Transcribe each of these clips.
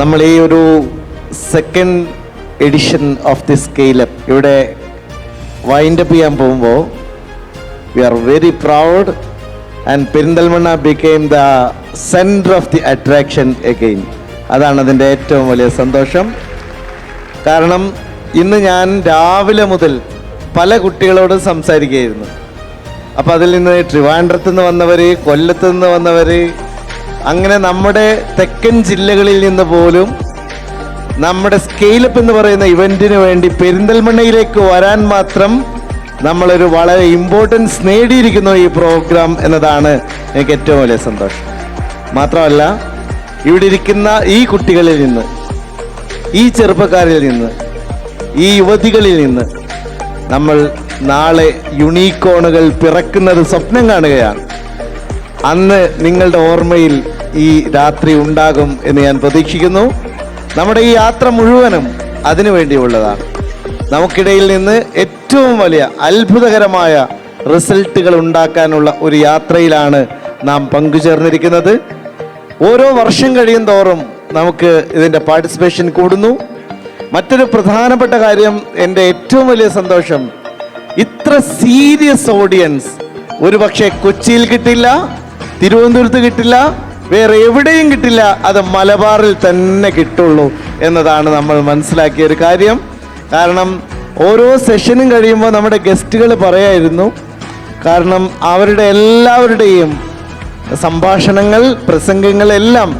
നമ്മൾ ഈ ഒരു second edition of the scale up ഇവിടെ വൈൻഡ് അപ്പ് ചെയ്യാൻ പോകുമ്പോൾ we are very proud and Perinthalmanna became the centre of the attraction again അതാണ് അതിന്റെ ഏറ്റവും വലിയ സന്തോഷം. കാരണം ഇന്ന് ഞാൻ രാവിലെ മുതൽ പല കുട്ടികളോടും സംസാരിക്കുകയായിരുന്നു. അപ്പോൾ അതിൽ നിന്ന് ട്രിവാൻഡ്രത്ത് നിന്ന് വന്നവർ കൊല്ലത്ത് നിന്ന് വന്നവർ അങ്ങനെ നമ്മുടെ തെക്കൻ ജില്ലകളിൽ നിന്ന് പോലും നമ്മുടെ സ്കെയിലപ്പ് എന്ന് പറയുന്ന ഇവന്റിന് വേണ്ടി പെരിന്തൽമണ്ണയിലേക്ക് വരാൻ മാത്രം നമ്മളൊരു വളരെ ഇമ്പോർട്ടൻസ് നേടിയിരിക്കുന്നു ഈ പ്രോഗ്രാം എന്നതാണ് എനിക്ക് ഏറ്റവും വലിയ സന്തോഷം. മാത്രമല്ല ഇവിടെ ഇരിക്കുന്ന ഈ കുട്ടികളിൽ നിന്ന് ഈ ചെറുപ്പക്കാരിൽ നിന്ന് ഈ യുവതികളിൽ നിന്ന് നമ്മൾ നാളെ യുണീക്കോണുകൾ പിറക്കുന്നത് സ്വപ്നം കാണുകയാണ്. അന്ന് നിങ്ങളുടെ ഓർമ്മയിൽ ഈ രാത്രി ഉണ്ടാകും എന്ന് ഞാൻ പ്രതീക്ഷിക്കുന്നു. നമ്മുടെ ഈ യാത്ര മുഴുവനും അതിനു വേണ്ടിയുള്ളതാണ്. നമുക്കിടയിൽ നിന്ന് ഏറ്റവും വലിയ അത്ഭുതകരമായ റിസൾട്ടുകൾ ഉണ്ടാക്കാനുള്ള ഒരു യാത്രയിലാണ് നാം പങ്കുചേർന്നിരിക്കുന്നത്. ഓരോ വർഷം കഴിയും തോറും നമുക്ക് ഇതിന്റെ പാർട്ടിസിപ്പേഷൻ കൂടുന്നു. മറ്റൊരു പ്രധാനപ്പെട്ട കാര്യം എന്റെ ഏറ്റവും വലിയ സന്തോഷം ഇത്ര സീരിയസ് ഓഡിയൻസ് ഒരു പക്ഷേ കൊച്ചിയിൽ കിട്ടില്ല തിരുവനന്തപുരത്ത് കിട്ടില്ല വേറെ എവിടെയും കിട്ടില്ല അത് മലബാറിൽ തന്നെ കിട്ടുള്ളൂ എന്നതാണ് നമ്മൾ മനസ്സിലാക്കിയ ഒരു കാര്യം. കാരണം ഓരോ സെഷനും കഴിയുമ്പോൾ നമ്മുടെ ഗസ്റ്റുകൾ പറയായിരുന്നു. കാരണം അവരുടെ എല്ലാവരുടെയും സംഭാഷണങ്ങൾ പ്രസംഗങ്ങളെല്ലാം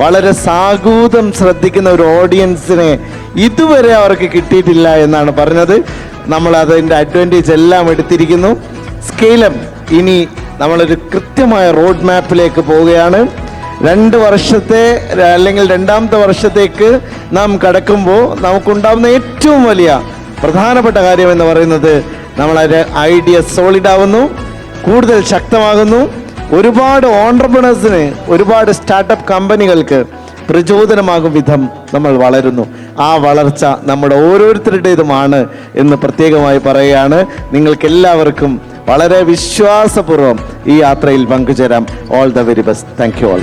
വളരെ സാഗൂതം ശ്രദ്ധിക്കുന്ന ഒരു ഓഡിയൻസിനെ ഇതുവരെ അവർക്ക് കിട്ടിയിട്ടില്ല എന്നാണ് പറഞ്ഞത്. നമ്മൾ അതിന്റെ അഡ്വാന്റേജ് എല്ലാം എടുത്തിരിക്കുന്നു. സ്കെയിലം ഇനി നമ്മളൊരു കൃത്യമായ റോഡ് മാപ്പിലേക്ക് പോവുകയാണ്. രണ്ട് വർഷത്തെ അല്ലെങ്കിൽ രണ്ടാമത്തെ വർഷത്തേക്ക് നാം കടക്കുമ്പോൾ നമുക്കുണ്ടാകുന്ന ഏറ്റവും വലിയ പ്രധാനപ്പെട്ട കാര്യം എന്ന് പറയുന്നത് നമ്മളൊരു ഐഡിയ സോളിഡ് ആവുന്നു കൂടുതൽ ശക്തമാകുന്നു. ഒരുപാട് ഓണ്ടർപ്രണേഴ്സിന് ഒരുപാട് സ്റ്റാർട്ടപ്പ് കമ്പനികൾക്ക് പ്രചോദനമാകും വിധം നമ്മൾ വളരുന്നു. ആ വളർച്ച നമ്മുടെ ഓരോരുത്തരുടേതുമാണ് എന്ന് പ്രത്യേകമായി പറയുകയാണ്. നിങ്ങൾക്ക് എല്ലാവർക്കും വളരെ വിശ്വാസപൂർവം ഈ യാത്രയിൽ പങ്കുചേരാം. All the very best thank you all